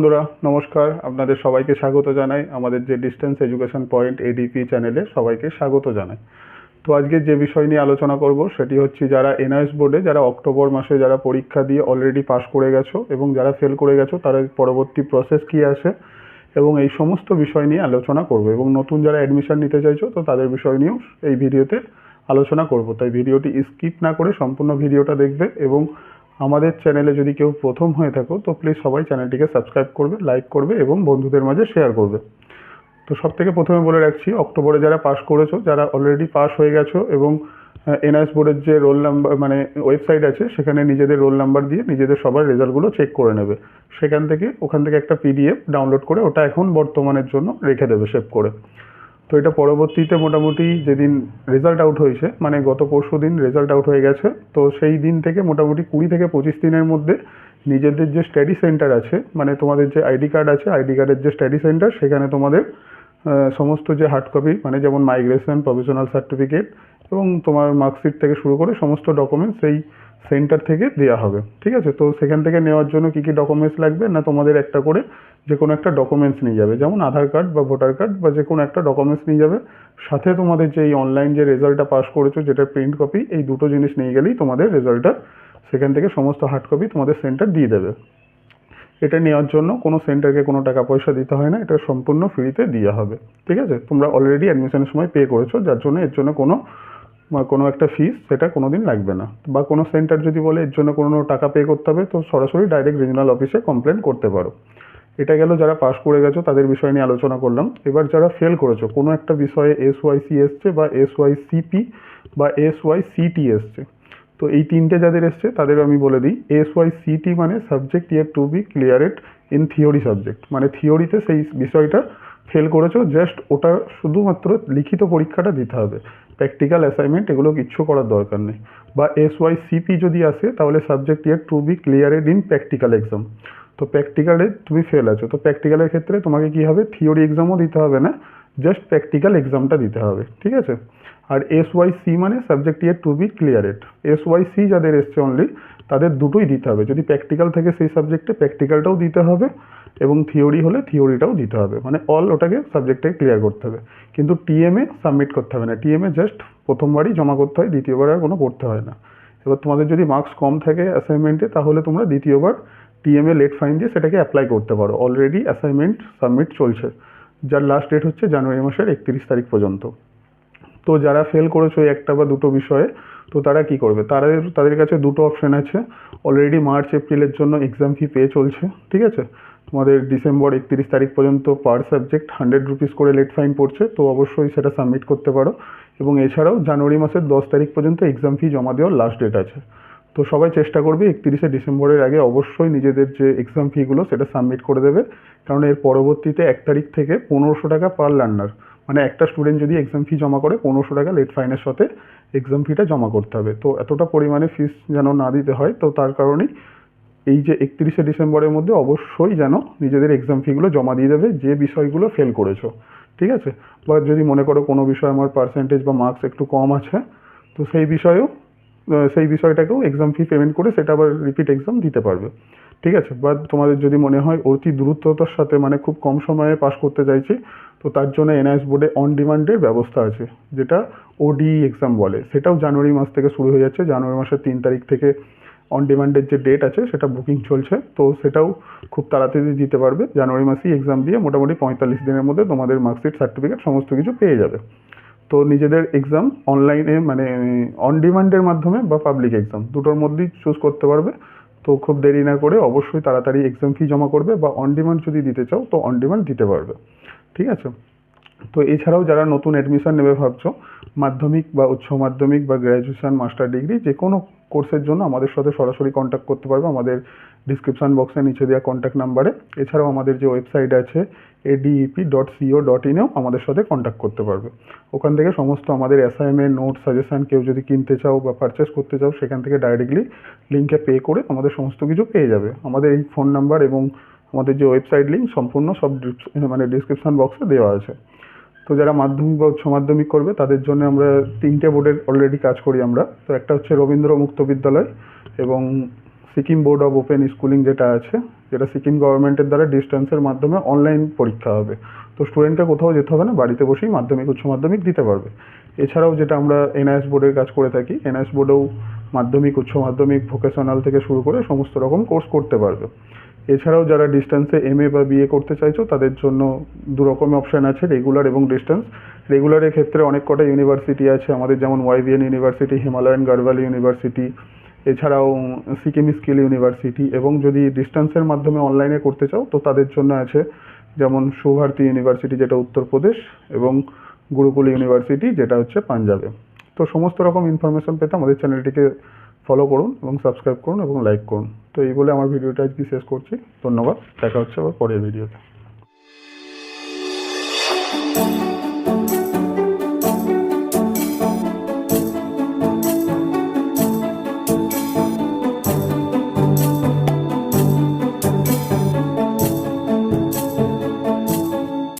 বন্ধুরা, নমস্কার। আপনাদের সবাইকে স্বাগত জানাই। আমাদের যে ডিস্টেন্স এডুকেশন পয়েন্ট এডিপি চ্যানেলে সবাইকে স্বাগত জানাই। তো আজকে যে বিষয় নিয়ে আলোচনা করব, সেটি হচ্ছে যারা এনআইএস বোর্ডে যারা অক্টোবর মাসে যারা পরীক্ষা দিয়ে অলরেডি পাস করে গেছো এবং যারা ফেল করে গেছো তারা পরবর্তী প্রসেস কী আসে এবং এই সমস্ত বিষয় নিয়ে আলোচনা করব। এবং নতুন যারা অ্যাডমিশন নিতে চাইছো, তো তাদের বিষয় নিয়েও এই ভিডিওতে আলোচনা করব। তাই ভিডিওটি স্কিপ না করে সম্পূর্ণ ভিডিওটা দেখবে এবং আমাদের চ্যানেলে যদি কেউ প্রথম হয়ে থাকো, তো প্লিজ সবাই চ্যানেলটিকে সাবস্ক্রাইব করবে লাইক করবে এবং বন্ধুদের মাঝে শেয়ার করবে। তো সব থেকে প্রথমে বলে রাখছি, অক্টোবরে যারা পাস করেছ, যারা অলরেডি পাস হয়ে গেছো এবং এনআইএস বোর্ডের যে রোল নাম্বার মানে ওয়েবসাইট আছে, সেখানে নিজেদের রোল নাম্বার দিয়ে নিজেদের সবার রেজাল্টগুলো চেক করে নেবে। সেখান থেকে, ওখান থেকে একটা পিডিএফ ডাউনলোড করে ওটা এখন বর্তমানের জন্য রেখে দেবে সেভ করে। তো এটা পরবর্তীতে মোটামুটি যেদিন রেজাল্ট আউট হয়েছে মানে গত পরশু দিন রেজাল্ট আউট হয়ে গেছে, তো সেই দিন থেকে মোটামুটি কুড়ি থেকে পঁচিশ দিনের মধ্যে নিজেদের যে স্টাডি সেন্টার আছে মানে তোমাদের যে আইডি কার্ড আছে আইডি কার্ডের যে স্টাডি সেন্টার সেখানে তোমাদের সমস্ত যে হার্ড কপি মানে যেমন মাইগ্রেশন প্রফেশনাল সার্টিফিকেট এবং তোমার মার্কশিট থেকে শুরু করে সমস্ত ডকুমেন্টস সেই সেন্টার থেকে দেওয়া হবে, ঠিক আছে? তো সেখান থেকে নেওয়ার জন্য কী কী ডকুমেন্টস লাগবে? না তোমাদের একটা করে যে কোনো একটা ডকুমেন্টস নিয়ে যাবে, যেমন আধার কার্ড বা ভোটার কার্ড বা যে কোনো একটা ডকুমেন্টস নিয়ে যাবে। সাথে তোমাদের যে এই অনলাইন যে রেজাল্টটা পাস করেছ, যেটা প্রিন্ট কপি এই দুটো জিনিস নিয়ে গেলেই তোমাদের রেজাল্টটা সেখান থেকে সমস্ত হার্ড কপি তোমাদের সেন্টার দিয়ে দেবে। এটা নেওয়ার জন্য কোনো সেন্টারকে কোনো টাকা পয়সা দিতে হয় না, এটা সম্পূর্ণ ফ্রিতে দেওয়া হবে, ঠিক আছে? তোমরা অলরেডি অ্যাডমিশনের সময় পে করেছ, যার জন্য এর জন্য কোনো বা কোনো একটা ফিস সেটা কোনো দিন লাগবে না। বা কোনো সেন্টার যদি বলে, এর জন্য কোনো টাকা পে করতে হবে, তো সরাসরি ডাইরেক্ট রিজনাল অফিসে কমপ্লেন করতে পারো। এটা গেল যারা পাস করে গেছো, তাদের বিষয় নিয়ে আলোচনা করলাম। এবার যারা ফেল করেছ, কোনো একটা বিষয়ে এস ওয়াই সি এসছে বা এস ওয়াই সিপি বা এস ওয়াই সিটি এসছে, তো এই তিনটে যাদের এসছে, তাদের আমি বলে দিই এস ওয়াই সিটি মানে subject year two B cleared in theory subject মানে থিওরিতে সেই বিষয়টা ফেল করেছ জাস্ট ওটা শুধুমাত্র লিখিত পরীক্ষাটা দিতে হবে। প্র্যাকটিক্যাল অ্যাসাইনমেন্ট এগুলো কিচ্ছু করার দরকার নেই। বা এস ওয়াই সিপি যদি আসে, তাহলে subject year to be cleared in practical exam তো প্র্যাকটিক্যালে তুমি ফেল আছো। তো প্র্যাকটিক্যালের ক্ষেত্রে তোমাকে কি হবে? থিওরি এক্সামও দিতে হবে না জাস্ট প্র্যাকটিক্যাল এক্সামটা দিতে হবে, ঠিক আছে? আর এস ওয়াই সি মানে subject year to be cleared S Y C যাদের এসছে অনলি তাদের দুটোই দিতে হবে। যদি প্র্যাকটিক্যাল থাকে সেই সাবজেক্টে প্র্যাকটিক্যালটাও দিতে হবে এবং থিওরি হলে থিওরিটাও দিতে হবে। মানে অল ওটাকে সাবজেক্টটাকে ক্লিয়ার করতে হবে। কিন্তু টিএমএ সাবমিট করতে হবে না। টিএমএ জাস্ট প্রথমবারই জমা করতে হয়, দ্বিতীয়বার আর কোনো করতে হয় না। এবার তোমাদের যদি মার্কস কম থাকে অ্যাসাইনমেন্টে তাহলে তোমরা দ্বিতীয়বার টিএমএ লেট ফাইন দিয়ে সেটাকে অ্যাপ্লাই করতে পারো। অলরেডি অ্যাসাইনমেন্ট সাবমিট চলছে। যার লাস্ট ডেট হচ্ছে জানুয়ারি মাসের একত্রিশ তারিখ পর্যন্ত। তো যারা ফেল করেছ একটা বা দুটো বিষয়ে তো তারা কি করবে? তাদের তাদের কাছে দুটো অপশন আছে। অলরেডি মার্চ এপ্রিলের জন্য এক্সাম ফি পে চলছে, ঠিক আছে? তোমাদের ডিসেম্বর একত্রিশ তারিখ পর্যন্ত পার সাবজেক্ট হান্ড্রেড রুপিস করে লেট ফাইন পড়ছে, তো অবশ্যই সেটা সাবমিট করতে পারো। এবং এছাড়াও জানুয়ারি মাসের দশ তারিখ পর্যন্ত এক্সাম ফি জমা দেওয়ার লাস্ট ডেট আছে। তো সবাই চেষ্টা করবে একত্রিশে ডিসেম্বরের আগে অবশ্যই নিজেদের যে এক্সাম ফিগুলো সেটা সাবমিট করে দেবে। কারণ এর পরবর্তীতে এক তারিখ থেকে পনেরোশো টাকা পার লার্নার মানে একটা স্টুডেন্ট যদি এক্সাম ফি জমা করে পনেরোশো টাকা লেট ফাইনের সাথে এক্সাম ফিটা জমা করতে হবে। তো এতটা পরিমাণে ফিস যেন না দিতে হয়, তো তার কারণেই এই যে একত্রিশে ডিসেম্বরের মধ্যে অবশ্যই যেন নিজেদের এক্সাম ফিগুলো জমা দিয়ে দেবে, যে বিষয়গুলো ফেল করেছ। ঠিক আছে? বা যদি মনে করো কোনো বিষয়ে আমার পার্সেন্টেজ বা মার্কস একটু কম আছে, তো সেই বিষয়েও সেই বিষয়টাকেও এক্সাম ফি পেমেন্ট করে সেটা আবার রিপিট এক্সাম দিতে পারবে। ঠিক আছে বা তোমাদের যদি মনে হয় অতি দ্রুততার সাথে মানে খুব কম সময়ে পাস করতে চাইছি, তো তার জন্য এনআইএস বোর্ডে অন ডিমান্ডের ব্যবস্থা আছে, যেটা ওডি এক্সাম বলে। সেটাও জানুয়ারি মাস থেকে শুরু হয়ে যাচ্ছে, জানুয়ারি মাসের তিন তারিখ থেকে অন ডিমান্ডের যে ডেট আছে, সেটা বুকিং চলছে, তো সেটাও খুব তাড়াতাড়ি দিতে পারবে। জানুয়ারি মাসেই এক্সাম দিয়ে মোটামুটি পঁয়তাল্লিশ দিনের মধ্যে তোমাদের মার্কশিট সার্টিফিকেট সমস্ত কিছু পেয়ে যাবে। তো নিজেদের এক্সাম অনলাইনে মানে অন ডিমান্ডের মাধ্যমে বা পাবলিক এক্সাম দুটোর মধ্যেই চুজ করতে পারবে। তো খুব দেরি না করে অবশ্যই তাড়াতাড়ি এক্সাম ফি জমা করবে বা অন ডিমান্ড যদি দিতে চাও, তো অন ডিমান্ড দিতে পারবে। ঠিক আছে? তো এছাড়াও যারা নতুন অ্যাডমিশন নেবে ভাবছ, মাধ্যমিক বা উচ্চ মাধ্যমিক বা গ্র্যাজুয়েশন মাস্টার ডিগ্রি যে কোনো কোর্সের জন্য আমাদের সাথে সরাসরি কন্ট্যাক্ট করতে পারবে আমাদের ডিসক্রিপশন বক্সে নিচে দেওয়া কন্ট্যাক্ট নাম্বারে এছাড়াও আমাদের যে ওয়েবসাইট আছে এডিইপি ডট সিও ডট ইনেও আমাদের সাথে কন্ট্যাক্ট করতে পারবে। ওখান থেকে সমস্ত আমাদের অ্যাসাইনমেন্ট নোট সাজেশন কেউ যদি কিনতে চাও বা পারচেস করতে চাও, সেখান থেকে ডাইরেক্টলি লিঙ্কে পে করে আমাদের সমস্ত কিছু পেয়ে যাবে। আমাদের এই ফোন নাম্বার এবং আমাদের যে ওয়েবসাইট লিঙ্ক সম্পূর্ণ সব মানে ডিসক্রিপশন বক্সে দেওয়া আছে। তো যারা মাধ্যমিক বা উচ্চ মাধ্যমিক করবে, তাদের জন্য আমরা তিনটে বোর্ডের অলরেডি কাজ করি আমরা। তো একটা হচ্ছে রবীন্দ্র মুক্ত বিদ্যালয় এবং Sikkim board of open schooling যেটা আছে, যেটা সিকিম গভর্নমেন্টের দ্বারা ডিস্টেন্সের মাধ্যমে অনলাইন পরীক্ষা হবে। তো স্টুডেন্টকে কোথাও যেতে হবে না, বাড়িতে বসেই মাধ্যমিক, উচ্চ মাধ্যমিক দিতে পারবে। এছাড়াও যেটা আমরা এনআইএস বোর্ডের কাজ করে থাকি, এনআইএস বোর্ডেও মাধ্যমিক, উচ্চ মাধ্যমিক ভোকেশনাল থেকে শুরু করে সমস্ত রকম কোর্স করতে পারবে। এছাড়াও যারা ডিস্টেন্সে এমএ বা বিএ করতে চাইছো, তাদের জন্য দু রকম অপশন আছে রেগুলার এবং ডিস্টেন্স রেগুলারের ক্ষেত্রে অনেক কটা ইউনিভার্সিটি আছে, আমাদের যেমন YVN university Himalayan Garhwal university এছাড়াও সিকিম স্কিল ইউনিভার্সিটি এবং যদি ডিস্টেন্সের মাধ্যমে অনলাইনে করতে চাও, তো তাদের জন্য আছে যেমন সুভারতী ইউনিভার্সিটি যেটা উত্তরপ্রদেশ, এবং গুরুকুল ইউনিভার্সিটি যেটা হচ্ছে পাঞ্জাবে। তো সমস্ত রকম ইনফরমেশন পেতে আমাদের চ্যানেলটিকে ফলো করুন এবং সাবস্ক্রাইব করুন এবং লাইক করুন। তো এই বলে আমার ভিডিওটা আজকে শেষ করছি। ধন্যবাদ। দেখা হচ্ছে আবার পরের ভিডিওতে